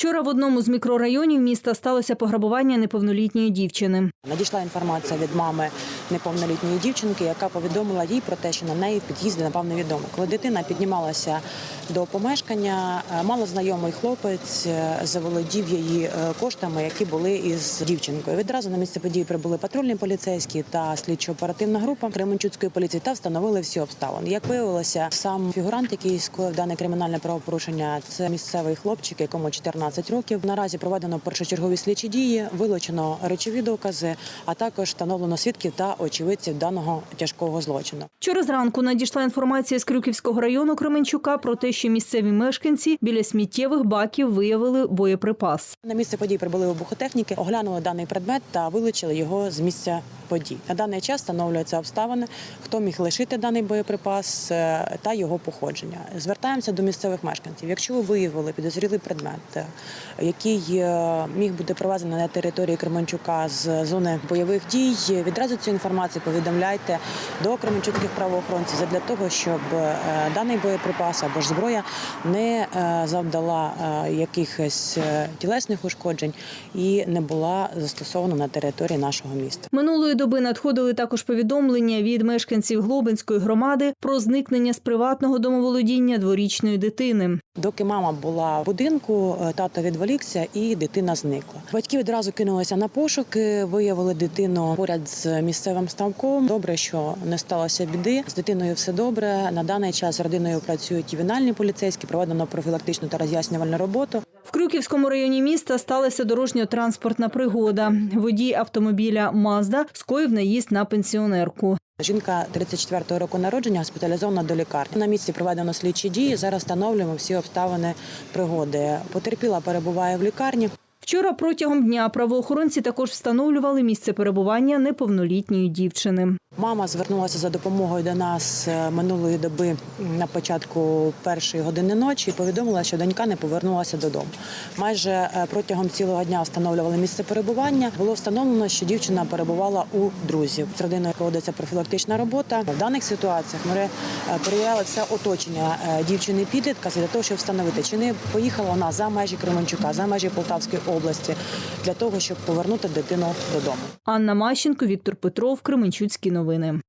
Вчора в одному з мікрорайонів міста сталося пограбування неповнолітньої дівчини. Надійшла інформація від мами неповнолітньої дівчинки, яка повідомила їй про те, що на неї в під'їзді напав невідомий. Коли дитина піднімалася до помешкання, е, малознайомий хлопець е, заволодів її е, коштами, які були із дівчинкою. Відразу на місце події прибули патрульні поліцейські та слідчо-оперативна група Кременчуцької поліції та встановили всі обставини. Як виявилося, сам фігурант, який скоїв дане кримінальне правопорушення, це місцевий хлопчик, якому 14 років. Наразі проведено першочергові слідчі дії, вилучено речові докази, а також встановлено свідків та очевидців даного тяжкого злочину. Вчора зранку надійшла інформація з Крюківського району Кременчука про те, що місцеві мешканці біля сміттєвих баків виявили боєприпас. На місце подій прибули вибухотехніки, оглянули даний предмет та вилучили його з місця подій. На даний час встановлюються обставини, хто міг лишити даний боєприпас е, та його походження. Звертаємося до місцевих мешканців. Якщо ви виявили підозрілий предмет, е, який е, міг бути привезений на території Кременчука з зони бойових дій, відразу цю інформацію повідомляйте до кременчуцьких правоохоронців задля того, щоб е, даний боєприпас або ж зброя не е, завдала е, якихось тілесних ушкоджень і не була застосована на території нашого міста. Минулої доби надходили також повідомлення від мешканців Глобинської громади про зникнення з приватного домоволодіння дворічної дитини. Доки мама була в будинку, тато відволікся і дитина зникла. Батьки відразу кинулися на пошуки, виявили дитину поряд з місцевим ставком. Добре, що не сталося біди. З дитиною все добре. На даний час з родиною працюють ювенальні поліцейські, проведено профілактичну та роз'яснювальну роботу. В Крюківському районі міста сталася дорожньо-транспортна пригода. Водій автомобіля Мазда скоїв наїзд на пенсіонерку. Жінка 34-го року народження госпіталізована до лікарні. На місці проведено слідчі дії. Зараз встановлюємо всі обставини пригоди. Потерпіла перебуває в лікарні. Вчора протягом дня правоохоронці також встановлювали місце перебування неповнолітньої дівчини. Мама звернулася за допомогою до нас е, минулої доби на початку першої години ночі. і Повідомила, що донька не повернулася додому. Майже е, протягом цілого дня встановлювали місце перебування. Було встановлено, що дівчина перебувала у друзів. З родиною проводиться профілактична робота. В даних ситуаціях ми е, перевіряли все оточення дівчини підлітка для того, щоб встановити, чи не поїхала вона за межі Кременчука, за межі Полтавської області, для того, щоб повернути дитину додому. Анна Мащенко, Віктор Петров, Кременчуцькі новини.